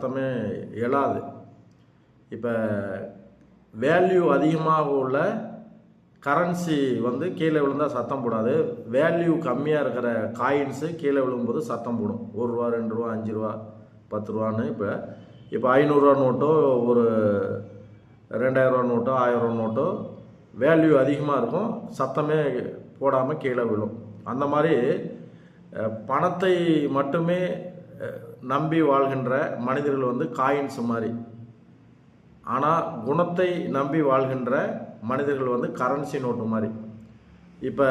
சத்தமே எழாது. இப்போ வேல்யூ அதிகமாக உள்ள கரன்சி வந்து கீழே விழுந்தால் சத்தம் போடாது. வேல்யூ கம்மியாக இருக்கிற காயின்ஸு கீழே விழும்போது சத்தம் போடும். ஒரு ரூபா ரெண்டு ரூபா அஞ்சு ரூபா பத்து ரூபான்னு இப்போ இப்போ ஐநூறுரூவா நோட்டோ ஒரு ரெண்டாயிரரூவா நோட்டோ ஆயிரரூவா நோட்டோ வேல்யூ அதிகமாக இருக்கும். சத்தமே போடாமல் கீழே விழும். அந்த மாதிரி பணத்தை மட்டுமே நம்பி வாழ்கின்ற மனிதர்கள் வந்து காயின் மாதிரி ஆனால் குணத்தை நம்பி வாழ்கின்ற மனிதர்கள் வந்து கரன்சி நோட்டு மாதிரி. இப்போ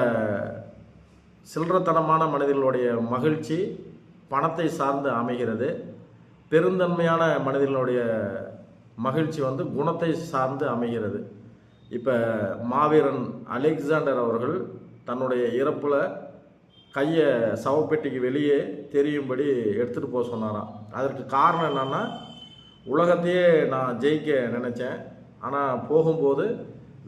சில்லறத்தனமான மனிதர்களுடைய மகிழ்ச்சி பணத்தை சார்ந்து அமைகிறது. பெருந்தன்மையான மனிதர்களுடைய மகிழ்ச்சி வந்து குணத்தை சார்ந்து அமைகிறது. இப்போ மாவீரன் அலெக்சாண்டர் அவர்கள் தன்னுடைய இறப்பில் கையை சவப்பெட்டிக்கு வெளியே தெரியும்படி எடுத்துகிட்டு போக சொன்னாராம். அதற்கு காரணம் என்னென்னா உலகத்தையே நான் ஜெயிக்க நினச்சேன். ஆனால் போகும்போது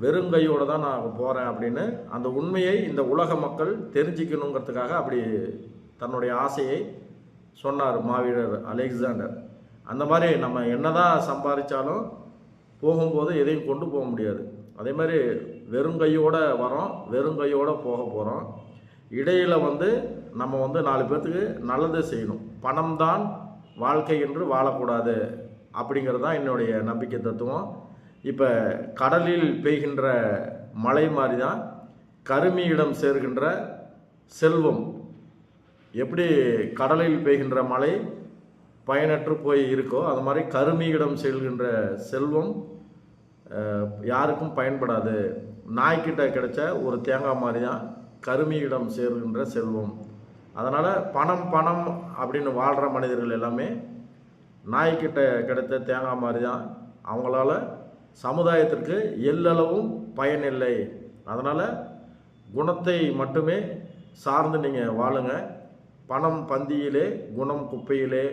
வெறும் கையோடு தான் நான் போகிறேன் அப்படின்னு அந்த உண்மையை இந்த உலக மக்கள் தெரிஞ்சுக்கணுங்கிறதுக்காக அப்படி தன்னுடைய ஆசையை சொன்னார் மாவீரர் அலெக்சாண்டர். அந்த மாதிரி நம்ம என்னதான் சம்பாதிச்சாலும் போகும்போது எதையும் கொண்டு போக முடியாது. அதே மாதிரி வெறும் கையோடு வரோம் வெறும் கையோடு போக போகிறோம் இடையில் வந்து நம்ம வந்து நாலு பேர்த்துக்கு நல்லது செய்யணும். பணம் தான் வாழ்க்கை என்று வாழக்கூடாது. அப்படிங்கிறது தான் என்னுடைய நம்பிக்கை தத்துவம். இப்போ கடலில் பெய்கின்ற மழை மாதிரி தான் கருமியிடம் சேர்கின்ற செல்வம். எப்படி கடலில் பெய்கின்ற மழை பயனற்று போய் இருக்கோ அது மாதிரி கருமியிடம் செல்கின்ற செல்வம் யாருக்கும் பயன்படாது. நாய்க்கிட்ட கிடைச்ச ஒரு தேங்காய் மாதிரி தான் கருமியிடம் சேர்கின்ற செல்வம். அதனால் பணம் பணம் அப்படின்னு வாழ்கிற மனிதர்கள் எல்லாமே நாய்க்கிட்ட கிடைத்த தேங்காய் மாதிரி தான் அவங்களால சமுதாயத்திற்கு எல்லளவும் பயனில்லை அதனால் குணத்தை மட்டுமே சார்ந்து நீங்கள் வாழுங்க. பணம் பந்தியிலே குணம் குப்பையிலே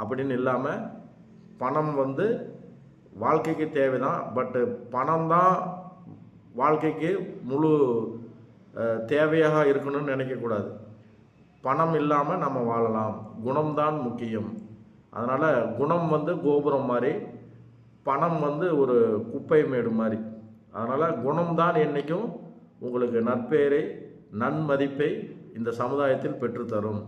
அப்படின்னு இல்லாமல் பணம் வந்து வாழ்க்கைக்கு தேவைதான். பட்டு பணம் தான் வாழ்க்கைக்கு முழு தேவையாக இருக்கணும்னு நினைக்கக்கூடாது பணம் இல்லாமல் நம்ம வாழலாம். குணம்தான் முக்கியம். அதனால் குணம் வந்து கோபுரம் மாதிரி பணம் வந்து ஒரு குப்பை மேடு மாதிரி. அதனால் குணம்தான் என்றைக்கும் உங்களுக்கு நற்பெயரை நன்மதிப்பை இந்த சமுதாயத்தில் பெற்றுத்தரும்.